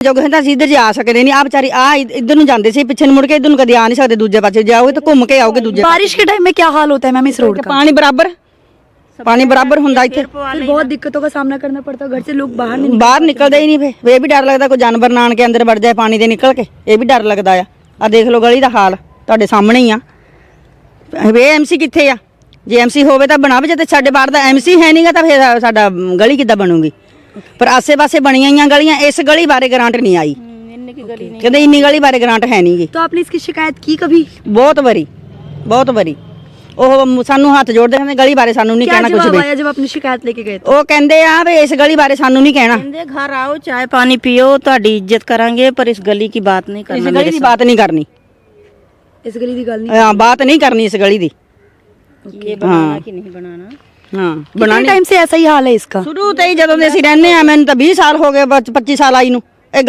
ਜੋ ਕਹਿੰਦਾ ਅਸੀਂ ਇੱਧਰ ਜਾ ਸਕਦੇ ਨਹੀਂ ਆ ਵਿਚਾਰੀ ਆ ਇੱਧਰ ਨੂੰ ਜਾਂਦੇ ਸੀ ਪਿੱਛੇ ਨੂੰ ਮੁੜ ਕੇ ਇੱਧਰ ਨੂੰ ਕਦੇ ਆ ਨਹੀਂ ਸਕਦੇ ਦੂਜੇ ਪਾਸੇ ਜਾਓਗੇ ਤਾਂ ਘੁੰਮ ਕੇ ਆਓਗੇ ਦੂਜੇ बारिश के टाइम में क्या हाल होता है मैम इस रोड ਪਾਸੇ। का ਪਾਣੀ ਬਰਾਬਰ ਪਾਣੀ ਬਰਾਬਰ ਹੁੰਦਾ ਇੱਥੇ फिर बहुत दिक्कतों का सामना करना पड़ता है घर से लोग बाहर नहीं ਬਾਹਰ ਨਿਕਲਦੇ ਹੀ ਨਹੀਂ ਫੇ ਵੇ ਵੀ ਡਰ ਲੱਗਦਾ ਕੋਈ ਜਾਨਵਰ ਨਾਨ ਕੇ ਅੰਦਰ ਵੜ ਜਾਏ ਪਾਣੀ ਦੇ ਨਿਕਲ ਕੇ ਇਹ ਵੀ ਡਰ ਲੱਗਦਾ ਆ ਆ ਦੇਖ ਲਓ ਗਲੀ ਦਾ ਹਾਲ ਤੁਹਾਡੇ ਸਾਹਮਣੇ ਹੀ ਆ ਵੇ ਐਮਸੀ ਕਿੱਥੇ ਆ ਜੇ ਐਮਸੀ ਹੋਵੇ ਤਾਂ ਬਣਾਵੇ ਜੇ ਤੇ ਸਾਡੇ ਬਾਹਰ ਦਾ ਐਮਸੀ ਹੈ ਨਹੀਂਗਾ ਤਾਂ ਫੇਰ ਸਾਡਾ ਮ, ਗਲੀ ਕਿੱਦਾਂ ਬਣੂਗੀ ਪਰ ਆਸੇ-ਪਾਸੇ ਬਣੀਆਂ ਹੋਈਆਂ ਗਲੀਆਂ ਇਸ ਗਲੀ ਬਾਰੇ ਗ੍ਰਾਂਟ ਨਹੀਂ ਆਈ ਕਹਿੰਦੇ ਇੰਨੀ ਗਲੀ ਬਾਰੇ ਗ੍ਰਾਂਟ ਹੈ ਨਹੀਂਗੀ तो आपने इसकी शिकायत की कभी ਬਹੁਤ ਵਾਰੀ ਬਹੁਤ ਵਾਰੀ ਉਹ ਮ- ਸਾਨੂੰ ਹੱਥ ਜੋੜਦੇ ਕਹਿੰਦੇ ਗਲੀ ਬਾਰੇ ਸਾਨੂੰ ਨਹੀਂ क्या ਕਹਿਣਾ ਕੁਝ जवाब ਵੀ आया जब आपने शिकायत लेके गए थे ਉਹ ਕਹਿੰਦੇ ਆ ਵੀ ਇਸ ਗਲੀ ਬਾਰੇ ਸਾਨੂੰ ਨਹੀਂ ਕਹਿਣਾ ਕਹਿੰਦੇ ਘਰ ਆਓ ਚਾਹ ਪਾਣੀ ਪੀਓ ਤੁਹਾਡੀ ਇੱਜ਼ਤ ਕਰਾਂਗੇ ਪਰ ਇਸ ਗਲੀ ਕੀ ਬਾਤ ਨਹੀਂ ਇਸ ਕਰਨਾ ਗਲੀ ਦੀ ਬਾਤ ਨਹੀਂ ਕਰਨੀ इस गली की गल नहीं ਹਾਂ ਬਾਤ ਨਹੀਂ ਕਰਨੀ ਇਸ ਗਲੀ ਦੀ ਇਹ ਬਣਾਣਾ ਕਿ ਨਹੀਂ ਬਣਾਣਾ हाँ बनाने टाइम से ऐसा ही हाल है इसका शुरू से ही जब हम ऐसी रहने हैं मैंने तो 20 साल हो गए 25 साल आई नू ये गली